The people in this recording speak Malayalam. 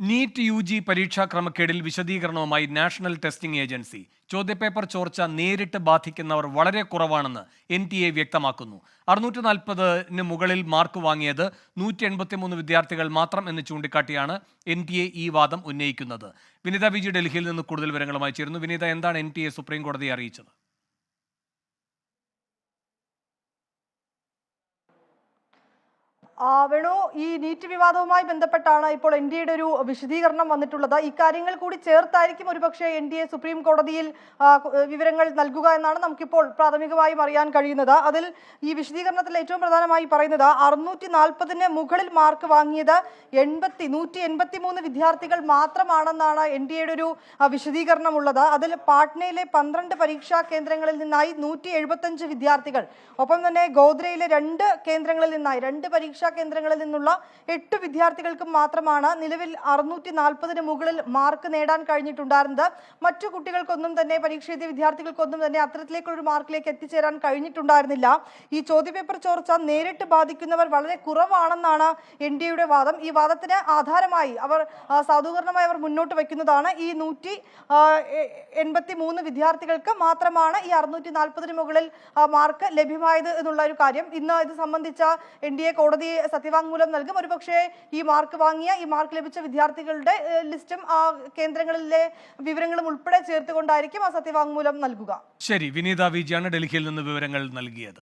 നീറ്റ് യു ജി പരീക്ഷാ ക്രമക്കേടിൽ വിശദീകരണവുമായി നാഷണൽ ടെസ്റ്റിംഗ് ഏജൻസി. ചോദ്യപേപ്പർ ചോർച്ച നേരിട്ട് ബാധിക്കുന്നവർ വളരെ കുറവാണെന്ന് എൻ ടി എ വ്യക്തമാക്കുന്നു. അറുന്നൂറ്റി നാൽപ്പതിന് മുകളിൽ മാർക്ക് വാങ്ങിയത് നൂറ്റി എൺപത്തിമൂന്ന് വിദ്യാർത്ഥികൾ മാത്രം എന്ന് ചൂണ്ടിക്കാട്ടിയാണ് എൻ ടി എ ഈ വാദം ഉന്നയിക്കുന്നത്. വിനിത വിജി ഡൽഹിയിൽ നിന്ന് കൂടുതൽ വിവരങ്ങളുമായി ചേരുന്നു. വിനിത എന്താണ് എൻ ടി എ സുപ്രീം കോടതിയെ അറിയിച്ചത്? വേണു ഈ നീറ്റ് വിവാദവുമായി ബന്ധപ്പെട്ടാണ് ഇപ്പോൾ എൻ ഡി എയുടെ ഒരു വിശദീകരണം വന്നിട്ടുള്ളത്. ഇക്കാര്യങ്ങൾ കൂടി ചേർത്തായിരിക്കും ഒരുപക്ഷെ എൻ ഡി എ സുപ്രീം കോടതിയിൽ വിവരങ്ങൾ നൽകുക എന്നാണ് നമുക്കിപ്പോൾ പ്രാഥമികമായും അറിയാൻ കഴിയുന്നത്. അതിൽ ഈ വിശദീകരണത്തിൽ ഏറ്റവും പ്രധാനമായി പറയുന്നത് അറുന്നൂറ്റി നാൽപ്പതിന് മുകളിൽ മാർക്ക് വാങ്ങിയത് എൺപത്തി നൂറ്റി എൺപത്തി മൂന്ന് വിദ്യാർത്ഥികൾ മാത്രമാണെന്നാണ് എൻ ഡി എയുടെ ഒരു വിശദീകരണം ഉള്ളത് അതിൽ പാട്നയിലെ പന്ത്രണ്ട് പരീക്ഷാ കേന്ദ്രങ്ങളിൽ നിന്നായി നൂറ്റി എഴുപത്തഞ്ച് വിദ്യാർത്ഥികൾ. ഒപ്പം തന്നെ ഗോദ്രയിലെ രണ്ട് കേന്ദ്രങ്ങളിൽ നിന്നായി രണ്ട് പരീക്ഷാ കേന്ദ്രങ്ങളിൽ നിന്നുള്ള എട്ട് വിദ്യാർത്ഥികൾക്ക് മാത്രമാണ് നിലവിൽ അറുന്നൂറ്റി നാൽപ്പതിന് മുകളിൽ മാർക്ക് നേടാൻ കഴിഞ്ഞിട്ടുണ്ടായിരുന്നത്. മറ്റു കുട്ടികൾക്കൊന്നും തന്നെ പരീക്ഷ എഴുതിയ വിദ്യാർത്ഥികൾക്കൊന്നും തന്നെ അത്തരത്തിലേക്കുള്ള മാർക്കിലേക്ക് എത്തിച്ചേരാൻ കഴിഞ്ഞിട്ടുണ്ടായിരുന്നില്ല. ഈ ചോദ്യപേപ്പർ ചോർച്ച നേരിട്ട് ബാധിക്കുന്നവർ വളരെ കുറവാണെന്നാണ് എൻ ഡി എയുടെ വാദം. ഈ വാദത്തിന് ആധാരമായി അവർ സാധൂകരണമായി അവർ മുന്നോട്ട് വയ്ക്കുന്നതാണ്. ഈ നൂറ്റി എൺപത്തി മൂന്ന് വിദ്യാർത്ഥികൾക്ക് മാത്രമാണ് ഈ അറുന്നൂറ്റി നാൽപ്പതിന് മുകളിൽ മാർക്ക് ലഭ്യമായത് എന്നുള്ള ഒരു കാര്യം. ഇന്ന് ഇത് സംബന്ധിച്ച എൻ ഡി എ കോടതി സത്യവാങ്മൂലം നൽകും. ഒരുപക്ഷെ ഈ മാർക്ക് വാങ്ങിയ ഈ മാർക്ക് ലഭിച്ച വിദ്യാർത്ഥികളുടെ ലിസ്റ്റും ആ കേന്ദ്രങ്ങളിലെ വിവരങ്ങളും ഉൾപ്പെടെ ചേർത്തുകൊണ്ടായിരിക്കും ആ സത്യവാങ്മൂലം നൽകുക. ശരി വിനീത വിജിയാണ് ഡൽഹിയിൽ നിന്ന് വിവരങ്ങൾ നൽകിയത്.